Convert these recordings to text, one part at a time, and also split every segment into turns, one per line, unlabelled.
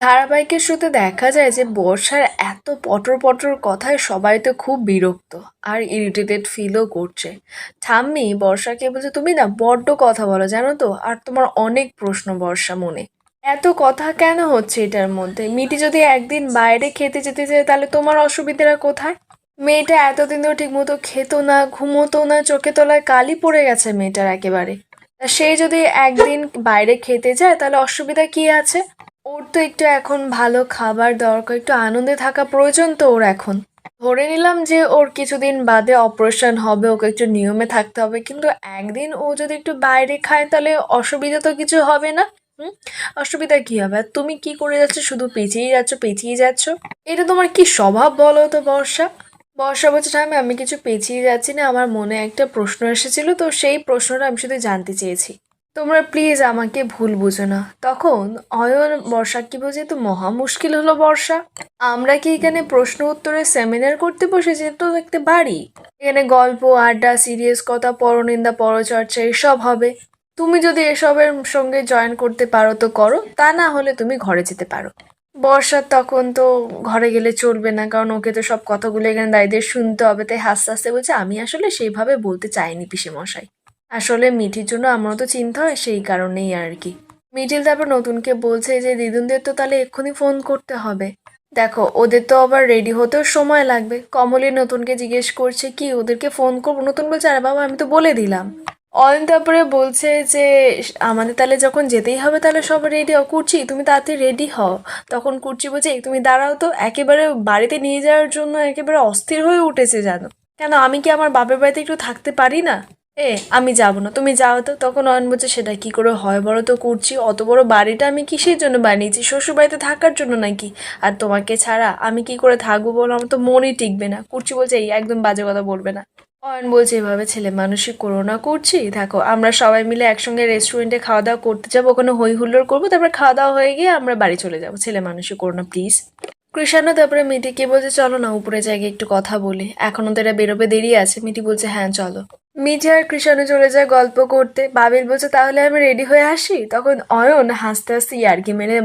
ধারাবাহিকের শুরুতে দেখা যায় যে বর্ষার এত পটর পটর কথায় সবাই তো খুব বিরক্ত আর ইরিটেটেড ফিলও করছে। ঠাম্মি বর্ষাকে বলছে, তুমি না বড্ড কথা বলো, জানো তো? আর তোমার অনেক প্রশ্ন বর্ষা মনে। এত কথা কেন হচ্ছে এটার মধ্যে? মিটি যদি একদিন বাইরে খেতে যেতে চায়, তাহলে তোমার অসুবিধাটা কোথায়? মেয়েটা এতদিন ধরে ঠিক মতো খেতো না, ঘুমোতো না চোখে তলায় কালি পড়ে গেছে মেয়েটার একেবারে। সে যদি একদিন বাইরে খেতে যায় তাহলে অসুবিধা কি আছে? ওর তো একটু এখন ভালো খাবার দরকার, একটু আনন্দে থাকা প্রয়োজন তো ওর এখন। ধরে নিলাম যে ওর কিছুদিন বাদে অপারেশন হবে, ওকে একটু নিয়মে থাকতে হবে, কিন্তু একদিন ও যদি একটু বাইরে খায় তাহলে অসুবিধা তো কিছু হবে না, হুম? অসুবিধা কি হবে? তুমি কি করে যাচ্ছ? শুধু পেঁচিয়ে যাচ্ছ পেঁচিয়ে যাচ্ছ? এটা তোমার কি স্বভাব বলো তো বর্ষা? বর্ষা বলছে আমি আমি কিছু পেঁচিয়ে যাচ্ছি না, আমার মনে একটা প্রশ্ন এসেছিল, তো সেই প্রশ্নটা আমি শুধু জানতে চেয়েছি। তোমরা প্লিজ আমাকে ভুল বুঝো না। তখন অয়ন বর্ষা কি বলছে তো মহা মুশকিল হলো বর্ষা। আমরা কি এখানে প্রশ্ন উত্তরের সেমিনার করতে বসেছি? তো দেখতে বাড়ি এখানে গল্প, আড্ডা সিরিয়াস কথা, পরনিন্দা, পরচর্চা, এসব হবে। তুমি যদি এসবের সঙ্গে জয়েন করতে পারো তো করো, তা না হলে তুমি ঘরে যেতে পারো। বর্ষার তখন তো ঘরে গেলে চলবে না, কারণ ওকে তো সব কথাগুলো এখানে দায়ীদের শুনতে হবে। তাই হাসতে হাসতে বলছে, আমি আসলে সেইভাবে বলতে চাইনি পিসে মশাই আসলে মিঠির জন্য আমারও তো চিন্তা হয় সেই কারণেই আর কি। মিঠিল তারপর নতুনকে বলছে যে, দিদুনদের তো তাহলে এক্ষুনি ফোন করতে হবে। দেখো, ওদের তো আবার রেডি হতেও সময় লাগবে। কমলি নতুনকে জিজ্ঞেস করছে, কি ওদেরকে ফোন করব? নতুন বলছে, আরে বাবা, আমি তো বলে দিলাম। অয়ন তারপরে বলছে যে, আমাদের তাহলে যখন যেতেই হবে, তাহলে সব রেডি হও। করছি তুমি তাড়াতাড়ি রেডি হও। তখন করছি বলছে তুমি দাঁড়াও তো, একেবারে বাড়িতে নিয়ে যাওয়ার জন্য একেবারে অস্থির হয়ে উঠেছে জানো কেন, আমি কি আমার বাপের বাড়িতে একটু থাকতে পারি না? এ, আমি যাব না। তুমি যাও তো। তখন অয়ন বলছে, সেটা কি করে হয় বলো তো করছি অত বড় বাড়িটা আমি কিসের জন্য বানিয়েছি? শ্বশুর বাড়িতে থাকার জন্য নাকি? আর তোমাকে ছাড়া আমি কি করে থাকব বলো? আমার তো মনই টিকবে না। করছি বলছে, এই একদম বাজে কথা বলবে না। অয়ন বলছে, এভাবে ছেলে মানুষই করোনা করছি দেখো, আমরা সবাই মিলে একসঙ্গে রেস্টুরেন্টে খাওয়া দাওয়া করতে যাব, ওখানে হই হুল্লোড় করব, তারপর খাওয়া দাওয়া হয়ে গিয়ে আমরা বাড়ি চলে যাব। ছেলে মানুষই করোনা প্লিজ কৃষাণু তারপরে মিটিকে বলছে, চলো না, উপরে যাই, গিয়ে একটু কথা বলি। এখনও তো এরা বেরোবে, দেরি আছে। মিটি বলছে হ্যাঁ চলো। মিঠি আর কৃষাণু চলে যায় গল্প করতে। বাবিল বলছে, তাহলে আমি রেডি হয়ে আসি? তখন অয়ন হাসতে হাসতে ইয়ার্কি মেরে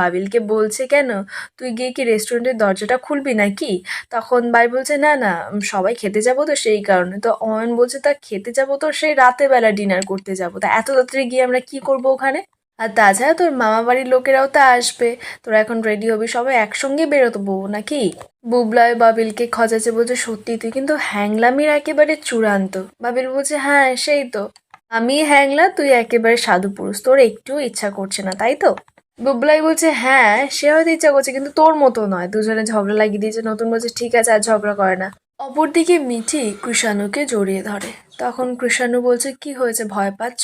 বাবিলকে বলছে, কেন? তুই গিয়ে কি রেস্টুরেন্টের দরজাটা খুলবি নাকি? তখন বাই বলছে, না না, সবাই খেতে যাব তো সেই কারণে। তো অয়ন বলছে, তা খেতে যাব তো সেই রাতে বেলা ডিনার করতে যাব। তা এত তাড়াতাড়ি গিয়ে আমরা কি করব ওখানে? আর তাছাড়া তোর মামা বাড়ির লোকেরাও তো আসবে। তোরা এখন রেডি হবি, সবাই একসঙ্গে বেরোতবো নাকি? বুবলায় বাবিলকে খজাচ্ছে বলছে, সত্যি, তুই কিন্তু হ্যাংলামির একেবারে চূড়ান্ত। বাবিল বলছে হ্যাঁ সেই তো। আমি হ্যাংলা, তুই একেবারে সাধু পুরুষ। তোর একটু ইচ্ছা করছে না, তাই তো? বুবলাই বলছে হ্যাঁ সে হয়তো ইচ্ছা করছে, কিন্তু তোর মতো নয়। দুজনে ঝগড়া লাগিয়ে দিয়েছে, নতুন বলছে, ঠিক আছে, আর ঝগড়া করে না। অপরদিকে মিঠি কৃষাণুকে জড়িয়ে ধরে। তখন কৃষাণু বলছে, কি হয়েছে? ভয় পাচ্ছ?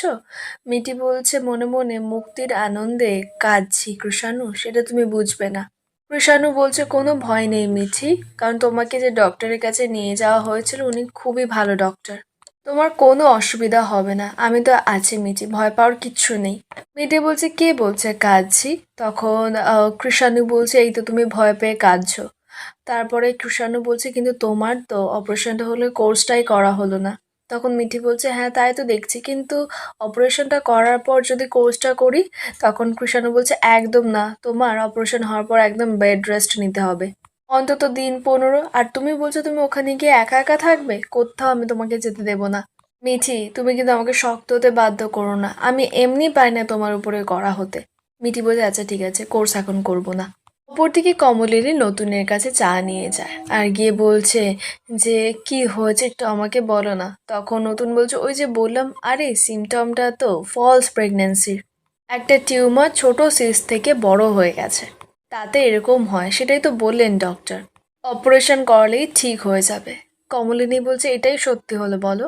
মিটি বলছে, মনে মনে মুক্তির আনন্দে কাঁদছি কৃষাণু, সেটা তুমি বুঝবে না। কৃষাণু বলছে, কোনো ভয় নেই মিঠি, কারণ তোমাকে যে ডক্টরের কাছে নিয়ে যাওয়া হয়েছিল, উনি খুবই ভালো ডক্টর। তোমার কোনো অসুবিধা হবে না, আমি তো আছি মিঠি, ভয় পাওয়ার কিচ্ছু নেই। মিটি বলছে, কে বলছে কাঁদছি? তখন কৃষাণু বলছে, এই তো তুমি ভয় পেয়ে কাঁদছো। তারপরে কৃষাণু বলছে, কিন্তু তোমার তো অপারেশনটা হলে কোর্সটাই করা হলো না। তখন মিঠি বলছে হ্যাঁ তাই তো দেখছি, কিন্তু অপারেশনটা করার পর যদি কোর্সটা করি, তখন কৃষাণু বলছে, একদম না, তোমার অপারেশন হওয়ার পর একদম বেড রেস্ট নিতে হবে। অন্তত দিন পনেরো, আর তুমি বলছো তুমি ওখানে গিয়ে একা একা থাকবে? কোথাও আমি তোমাকে যেতে দেবো না। মিঠি, তুমি কিন্তু আমাকে শক্ত হতে বাধ্য করো না। আমি এমনি পাই না তোমার উপরে করা হতে। মিঠি বলছে আচ্ছা ঠিক আছে কোর্স এখন করব না। অপরদিকে কমলিনী নতুনের কাছে চা নিয়ে যায় আর গিয়ে বলছে যে, কি হয়েছে একটু আমাকে বলো না? তখন নতুন বলছে, ওই যে বললাম, আরে সিমটমটা তো ফলস প্রেগন্যান্সির একটা টিউমার ছোট সিস থেকে বড় হয়ে গেছে। তাতে এরকম হয়, সেটাই তো বললেন ডক্টর অপারেশন করালেই ঠিক হয়ে যাবে। কমলিনী বলছে, এটাই সত্যি হলো বলো।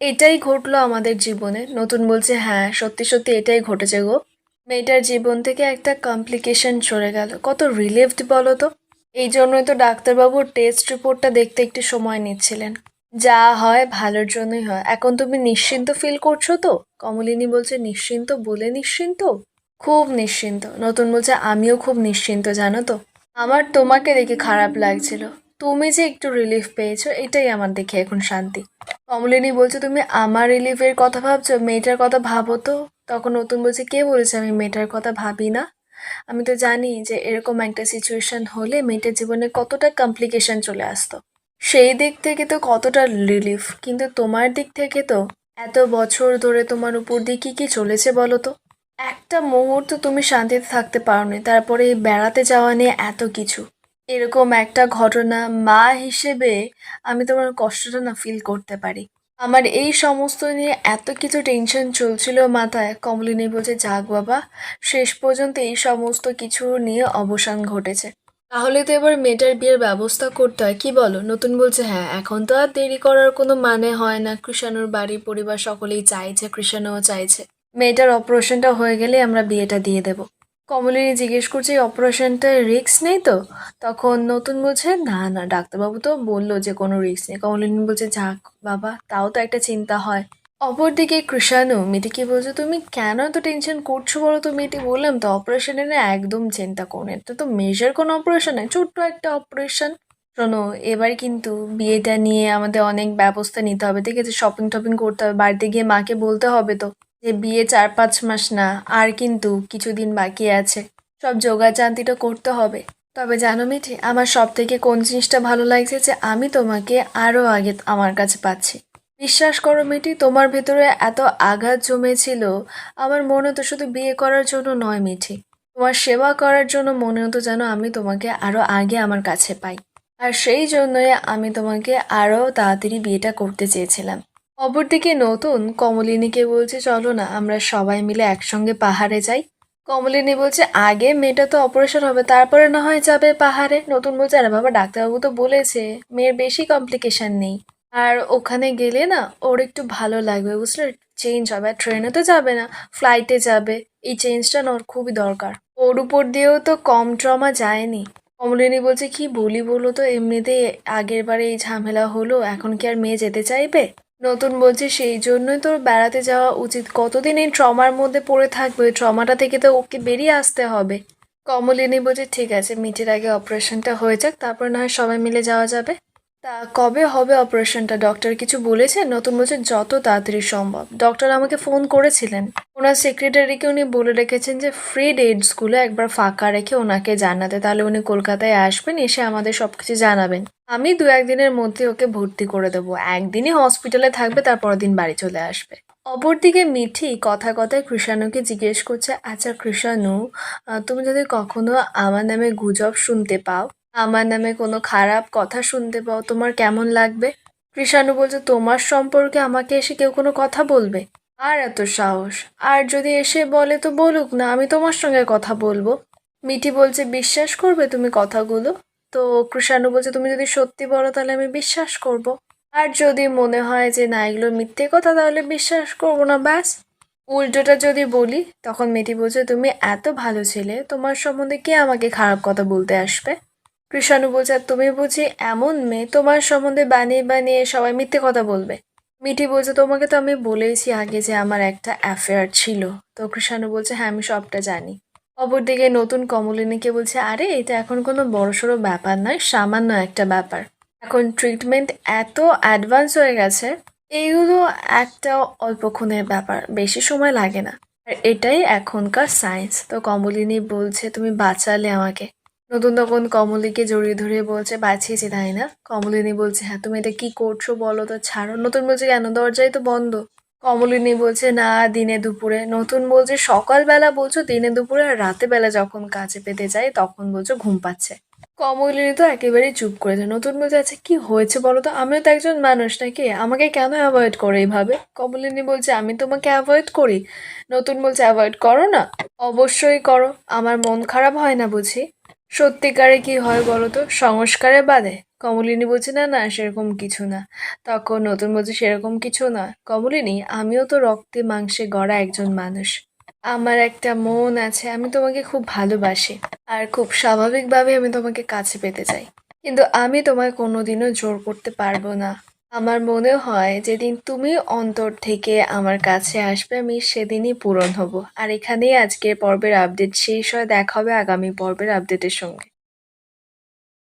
এটাই ঘটলো আমাদের জীবনে। নতুন বলছে হ্যাঁ সত্যি সত্যি এটাই ঘটেছে গো। মেয়েটার জীবন থেকে একটা কমপ্লিকেশন চলে গেল। কত রিলিভড বলো তো? এই জন্যই তো ডাক্তারবাবুর টেস্ট রিপোর্টটা দেখতে একটু সময় নিচ্ছিলেন। যা হয় ভালোর জন্যই হয়। এখন তুমি নিশ্চিন্ত ফিল করছ তো? কমলিনী বলছে, নিশ্চিন্ত বলে নিশ্চিন্ত? খুব নিশ্চিন্ত। নতুন বলছে, আমিও খুব নিশ্চিন্ত, জানো তো? আমার তোমাকে দেখে খারাপ লাগছিল। তুমি যে একটু রিলিফ পেয়েছ, এটাই আমার দেখে এখন শান্তি। কমলিনী বলছে, তুমি আমার রিলিফের কথা ভাবছ? মেয়েটার কথা ভাবো তো? তখন নতুন বলছে, কে বলেছে আমি মেয়েটার কথা ভাবি না? আমি তো জানি যে এরকম একটা সিচুয়েশন হলে মেয়েটার জীবনে কতটা কমপ্লিকেশন চলে আসতো। সেই দিক থেকে তো কতটা রিলিফ কিন্তু তোমার দিক থেকে তো এত বছর ধরে তোমার উপর দিয়ে কী কী চলেছে বলো তো? একটা মুহূর্ত তুমি শান্তিতে থাকতে পারো পারোনি, তারপরে এই বেড়াতে যাওয়া নিয়ে এত কিছু। এরকম একটা ঘটনা মা হিসেবে আমি তোমার কষ্টটা না ফিল করতে পারি। আমার এই সমস্ত নিয়ে এত কিছু টেনশন চলছিল মাথায়। কমলিনী বলছে, যাক বাবা, শেষ পর্যন্ত এই সমস্ত কিছু নিয়ে অবসান ঘটেছে। তাহলে তো এবার মেয়েটার বিয়ের ব্যবস্থা করতে হয়, কি বলো? নতুন বলছে হ্যাঁ এখন তো আর দেরি করার কোনো মানে হয় না। কৃষাণুর বাড়ি, পরিবার সকলেই চাইছে, কৃষাণুও চাইছে। মেয়েটার অপারেশনটা হয়ে গেলে আমরা বিয়েটা দিয়ে দেব। কমলিনী জিজ্ঞেস করছে, এই অপারেশনটা রিস্ক নেই তো? তখন নতুন বলছে, না না, ডাক্তারবাবু তো বলল যে কোনো রিস্ক নেই। কমলিনী বলছে, যাক বাবা, তাও তো একটা চিন্তা হয়। অপরদিকে কৃষাণু, মেয়েটিকে বলছে, তুমি কেন এত টেনশন করছ বলো তো? মেয়েটি, বললাম তো অপারেশনে না একদম চিন্তা করো এটা তো মেজর কোনো অপারেশন নয়, ছোট্ট একটা অপারেশন শোনো, এবার কিন্তু বিয়েটা নিয়ে আমাদের অনেক ব্যবস্থা নিতে হবে, ঠিক আছে? শপিং টপিং করতে হবে, বাড়িতে গিয়ে মাকে বলতে হবে তো। যে বিয়ে চার পাঁচ মাস না, আর কিন্তু কিছুদিন বাকি আছে। সব যোগাযান্তিটা করতে হবে। তবে জানো মিঠি, আমার সব থেকে কোন জিনিসটা ভালো লাগছে যে আমি তোমাকে আরও আগে আমার কাছে পাচ্ছি। বিশ্বাস করো মিটি তোমার ভেতরে এত আঘাত জমেছিল, আমার মনে হতো শুধু বিয়ে করার জন্য নয় মিঠি। তোমার সেবা করার জন্য মনে হতো যেন আমি তোমাকে আরও আগে আমার কাছে পাই। আর সেই জন্যই আমি তোমাকে আরও তাড়াতাড়ি বিয়েটা করতে চেয়েছিলাম। অপরদিকে নতুন, কমলিনীকে বলছে, চলো না, আমরা সবাই মিলে একসঙ্গে পাহাড়ে যাই। কমলিনী বলছে, আগে মেয়েটা তো অপারেশন হবে, তারপরে না হয় যাবে পাহাড়ে। নতুন বলছে, আরে বাবা, ডাক্তারবাবু তো বলেছে, মেয়ের বেশি কমপ্লিকেশন নেই। আর ওখানে গেলে না, ওর একটু ভালো লাগবে, বুঝলে? চেঞ্জ হবে, আর ট্রেনে তো যাবে না ফ্লাইটে যাবে। এই চেঞ্জটা না ওর খুবই দরকার। ওর উপর দিয়েও তো কম ট্রমা যায়নি। কমলিনী বলছে, কি বলি বলো তো, এমনিতেই আগের বারে এই ঝামেলা হলো, এখন কি আর মেয়ে যেতে চাইবে? নতুন বলছে, সেই জন্যই তোর বেড়াতে যাওয়া উচিত। কতদিন এই ট্রমার মধ্যে পড়ে থাকবে? ট্রমাটা থেকে তো ওকে বেরিয়ে আসতে হবে। কমলিনী বলছে, ঠিক আছে, মিটের আগে অপারেশনটা হয়ে যাক, তারপর না হয় সবাই মিলে যাওয়া যাবে। তা কবে হবে অপারেশনটা? ডক্টর কিছু বলেছে নতুন বলছে যত তাড়াতাড়ি সম্ভব। ডক্টর আমাকে ফোন করেছিলেন। ওনার সেক্রেটারিকে উনি বলে রেখেছেন যে, ফ্রি ডেটসগুলো একবার ফাঁকা রেখে ওনাকে জানাতে। তাহলে উনি কলকাতায় আসবেন, এসে আমাদের সব কিছু জানাবেন। আমি দু একদিনের মধ্যে ওকে ভর্তি করে দেবো। একদিনই হসপিটালে থাকবে তারপর দিন বাড়ি চলে আসবে। অপরদিকে মিঠি কথা কথায় কৃষাণুকে জিজ্ঞেস করছে আচ্ছা কৃষাণু তুমি যদি কখনো আমার নামে গুজব শুনতে পাও? আমার নামে কোনো খারাপ কথা শুনতে পাও, তোমার কেমন লাগবে? কৃষাণু বলছে, তোমার সম্পর্কে আমাকে এসে কেউ কোনো কথা বলবে? আর এত সাহস? আর যদি এসে বলে তো বলুক না, আমি তোমার সঙ্গে কথা বলব। মিঠি বলছে, বিশ্বাস করবে তুমি কথাগুলো? তো কৃষাণু বলছে, তুমি যদি সত্যি বলো তাহলে আমি বিশ্বাস করব। আর যদি মনে হয় যে না, এগুলো মিথ্যে কথা, তাহলে বিশ্বাস করব না, ব্যাস। উল্টোটা যদি বলি, তখন মিঠি বলছে, তুমি এত ভালো ছেলে, তোমার সম্বন্ধে কে আমাকে খারাপ কথা বলতে আসবে? কৃষাণু বলছে, "আর তুমি বুঝি এমন মেয়ে? তোমার সম্বন্ধে বানিয়ে বানিয়ে সবাই মিথ্যে কথা বলবে। মিঠি বলছে, তোমাকে তো আমি বলেইছি আগে যে আমার একটা অ্যাফেয়ার ছিল। তো কৃষাণু বলছে হ্যাঁ আমি সবটা জানি। অপরদিকে নতুন কমলিনীকে বলছে, আরে, এটা এখন কোনো বড়সড় ব্যাপার নয়, সামান্য একটা ব্যাপার। এখন ট্রিটমেন্ট এত অ্যাডভান্স হয়ে গেছে, এইগুলো একটা অল্পক্ষণের ব্যাপার, বেশি সময় লাগে না। আর এটাই এখনকার সায়েন্স তো কমলিনী বলছে, তুমি বাঁচালে আমাকে। নতুন তখন কমলিকে জড়িয়ে ধরে বলছে বাঁচিয়েছি তাই না? কমলিনী বলছে হ্যাঁ তুমি এটা কি করছ বলো তো, ছাড়ো। নতুন বলছে, কেন? দরজাই তো বন্ধ। কমলিনী বলছে, না, দিনে দুপুরে। নতুন বলছে, সকালবেলা বলছো, দিনে দুপুরে আর রাতে বেলা যখন কাছে পেতে যায় তখন বলছো ঘুম পাচ্ছে। কমলিনী তো একেবারেই চুপ করে যায়। নতুন বলছে আচ্ছা কি হয়েছে বলো তো? আমিও তো একজন মানুষ নাকি? আমাকে কেন অ্যাভয়েড করে এইভাবে? কমলিনী বলছে, আমি তোমাকে অ্যাভয়েড করি। নতুন বলছে অ্যাভয়েড করো না? অবশ্যই করো। আমার মন খারাপ হয় না বুঝি? সত্যিকারে কি হয় বলো তো? সংস্কারে বাদে কমলিনী বলছে, না না, সেরকম কিছু না। তখন নতুন বলছে, সেরকম কিছু না। কমলিনী, আমিও তো রক্তে মাংসে গড়া একজন মানুষ। আমার একটা মন আছে, আমি তোমাকে খুব ভালোবাসি। আর খুব স্বাভাবিকভাবে আমি তোমাকে কাছে পেতে চাই। কিন্তু আমি তোমায় কোনোদিনও জোর করতে পারব না। আমার মনে হয় যেদিন তুমি অন্তর থেকে আমার কাছে আসবে, আমি সেদিনই পূরণ হব। আর এখানেই আজকের পর্বের আপডেট শেষ হয়। দেখা হবে আগামী পর্বের আপডেটের সঙ্গে।